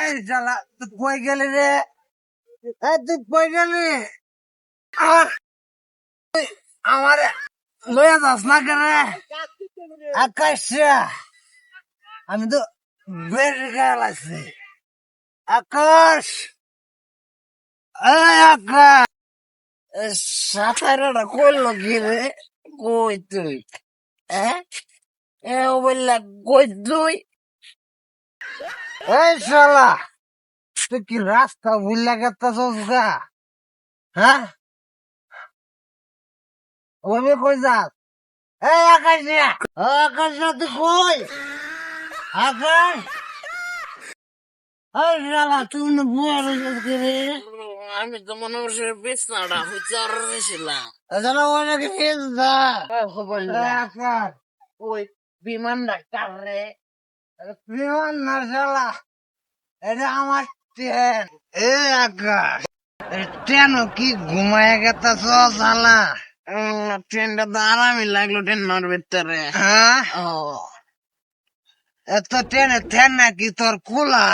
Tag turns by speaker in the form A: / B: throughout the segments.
A: এই শালা তুই কই গেলি রে এই তুই কই গেলি আহ! তুই যাস না কেন আকাশ আমি তো বের গেলাছি আকাশ এই আকাশ সাঁতারটা করল কি রে? কই তুই? হ্যাঁ এ বললা, কই তুই? এই শালা, তুই কি রাস্তা ভুললা গেতাছস গা? হ্যাঁ? ওই কই যাস? এই আকাশ আকাশ তুই কই? আকাশ, এই শালা রয়েছিস কি রে?
B: আমি তো মনে করছি বিছনাটা হুচার ছিলাম
A: আকাশ
B: ওই বিমান ডাক্তার রে।
A: বিমান না শালা। এটা আমার ট্রেন। এ আকাশ। ট্রেন কি ঘুমায় গেতাছ শালা?
B: ট্রেনটা তো আরামই লাগল ট্রেন ট্রেনের ভিতরে।
A: হ্যাঁ?
B: ও।
A: এত ট্রেনে ট্রেন নাকি তোর কুলা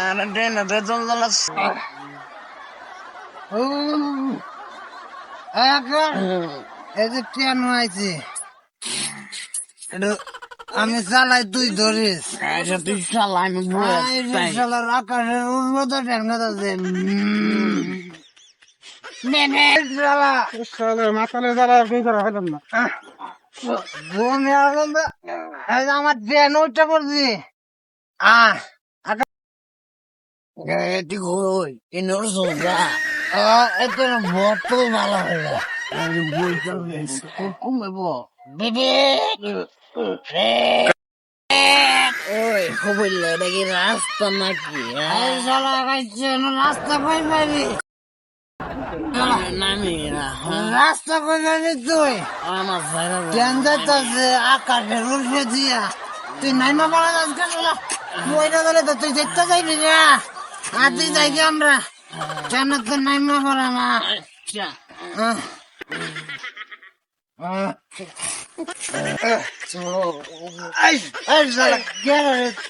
B: আর ট্রেনে তো জল
A: যে ট্রেন হয়েছে আমি চালাই তুই ধরিস
B: আচ্ছা তুই তাই
A: শালার আকাশের উন্নত ট্রেন গেতাছে শালা
C: মাতালে যারা কি করা হইলাম না
A: ঘুমে আসলাম তো, এই যে আমার ট্রেন উঠে পড়ছি আহ ভালো হয়ে যায়।
B: ওই খবর এটা কি রাস্তা নাকি
A: কাছে রাস্তা কই পাবি? রাস্তা কই পাবি তুই?
B: আমার
A: যাইতাছে আকাশের দিয়া তুই নাইমা বইটা ধরে তো তুই দেখতে যাইবি না। আর তুই যাই কি আমরা। নাইমা পড়া
B: আচ্ছা।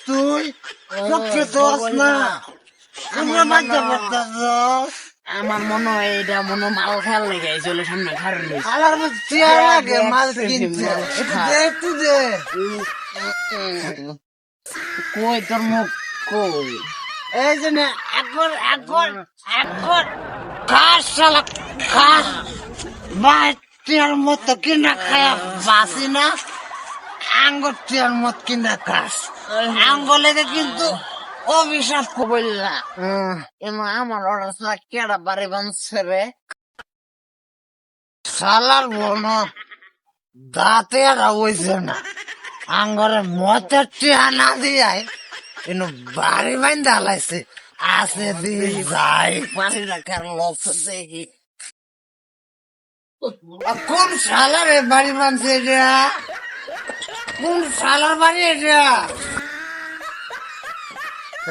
A: তুই? দোষ না। আমরা বাচ্চা বাচ্চা
B: আমার মনে হয় এটা মনে মাল খেয়াল লেগে চলে সামনে খারাপ
A: আলার চেয়ার মাল কিনতে। একটু দে।
B: কই তোর মুখ? কই?
A: এই যে না এখন এখন এখন খাস শালা খাস বাচ্চার মতো কিনা খায়া বাসি না? আঙ্গুর মত কিনা কিন্তু অভিশাপ
B: বললা এমন আমার ওরা কেডা বাড়ি বানছে রে?
A: শালার বন দাঁতে আর হইছে না। আঙ্গরে মতের টিয়া না দিয়াই কিন্তু বাড়ি বাইন্দা লাইছে। আছে দি যাই
B: রাখার লোক দেখি
A: আর কোন শালার বাড়ি বানছে এটা? কোন শালার বাড়ি এটা?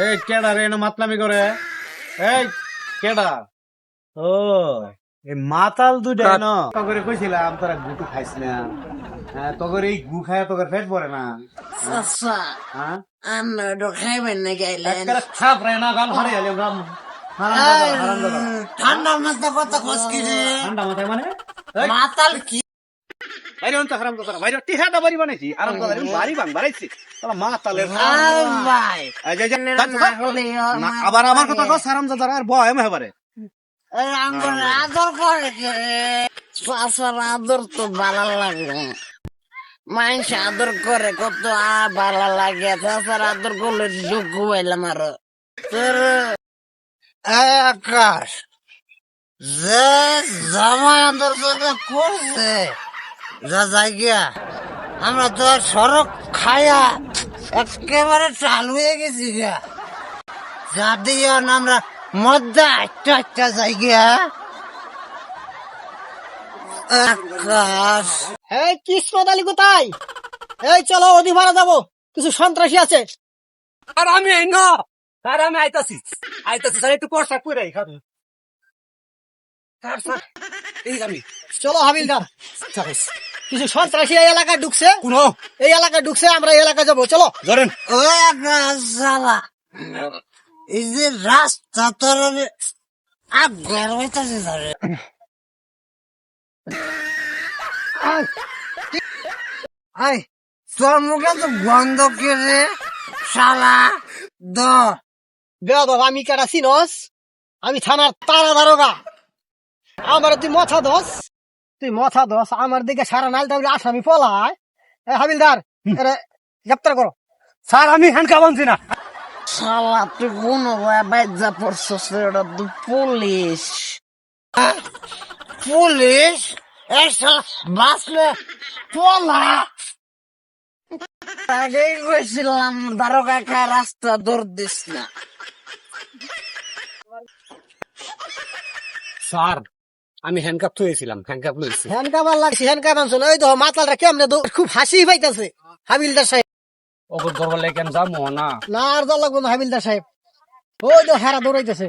C: এই কেডা রে, এনে মাতলামি করে? এই কেডা? ও। এই মাতাল দুইটা ন তগরে কইছিলাম তোরা গুটু খাইছ না। হ্যাঁ তগর এই গু খায় তগর পেট ভরে না।
B: চাচা
C: হ্যাঁ?
B: আমরা এটা খাইবেন না গাইলেন
C: একেবারে খাপ রে না গাল হারে গেলে রাম
A: ঠান্ডা মাথা কথা খসকি রে?
C: ঠান্ডা মাথায় মানে?
A: মাতাল কি?
C: বাইরে অন্ত হারাম কথা বাইরে টিহাটা বাড়ি বানাইছি আরাম কথা বাড়ি বাং বাড়াইছি তোরা মাতালের
A: আই ভাই।
C: এই যে- যে- তা- না, আবার আমার কথা কস হারাম দাদা আর বয় আমি হবারে
A: এই আদর করে কে
B: আদর তো ভালো লাগে মানুষ আদর করে কত আ ভালো লাগে। চাচার আদর করলে যোগ্য হইলাম আরও। তোর
A: আকাশ যে জামাই আদর করে করছে যা যাই গিয়া আমরা তো আর সড়ক খায়া একেবারে চালু হয়ে গেছি গিয়া যা দিয়ে আমরা মধ্যে একটা একটা গিয়া আকাশ
D: এই কিসমত আলী কোথায়? এই চলো অধি ভাড়া যাব। কিছু সন্ত্রাসী আছে।
C: আর আমি এই না। আর আমি আইতাছি। আইতাছি স্যার একটু করে খাবে। এই আমি।
D: চলো হাবিলদার। কিছু সন্ত্রাসী এই এলাকায় ঢুকছে?
C: কোনো?
D: এই এলাকায় ঢুকছে আমরা এই এলাকায় যাব। চলো।
C: ধরেন।
A: ও একটা শালা এই যে রাস্তা তোর আগ্রহ হইতাছে ধরে। আই তোর মুখে তো গন্ধ কে রে? শালা দ
D: বেয়াদব আমি কেটা চিনস আমি থানার তারা দারোগা। আমার তুই মাথা দোস তুই মাথা দোস আমার দিকে সারা নাল তাহলে আসামি পলায়। হাবিলদার গ্রেপ্তার করো।
C: স্যার আমি হ্যান্ডকাপ আনছি না।
B: শালা তুই কোন বাইজা পড়ছস রে ওটা তো পুলিশ।
A: পুলিশ? এই শালা বাঁচলে পলা
B: আগেই কইছিলাম দারোগা খায় রাস্তা দৌড় দিস না।
C: স্যার আমি হ্যান্ডকাপ থুয়েছিলাম হ্যান্ডকাপ লইছি।
D: হ্যান্ড কাবার লাগছে হ্যান্ড কাপ আনছো ওই তো মাতালটা কেমনে দৌ- খুব হাসি পাইতেছে হাবিলদার সাহেব।
C: ওকে দরবার লাগে কেন যাব না?
D: না আর যা লাগবো না, হাবিলদার সাহেব। ওই তো হারা দৌড়াইতেছে।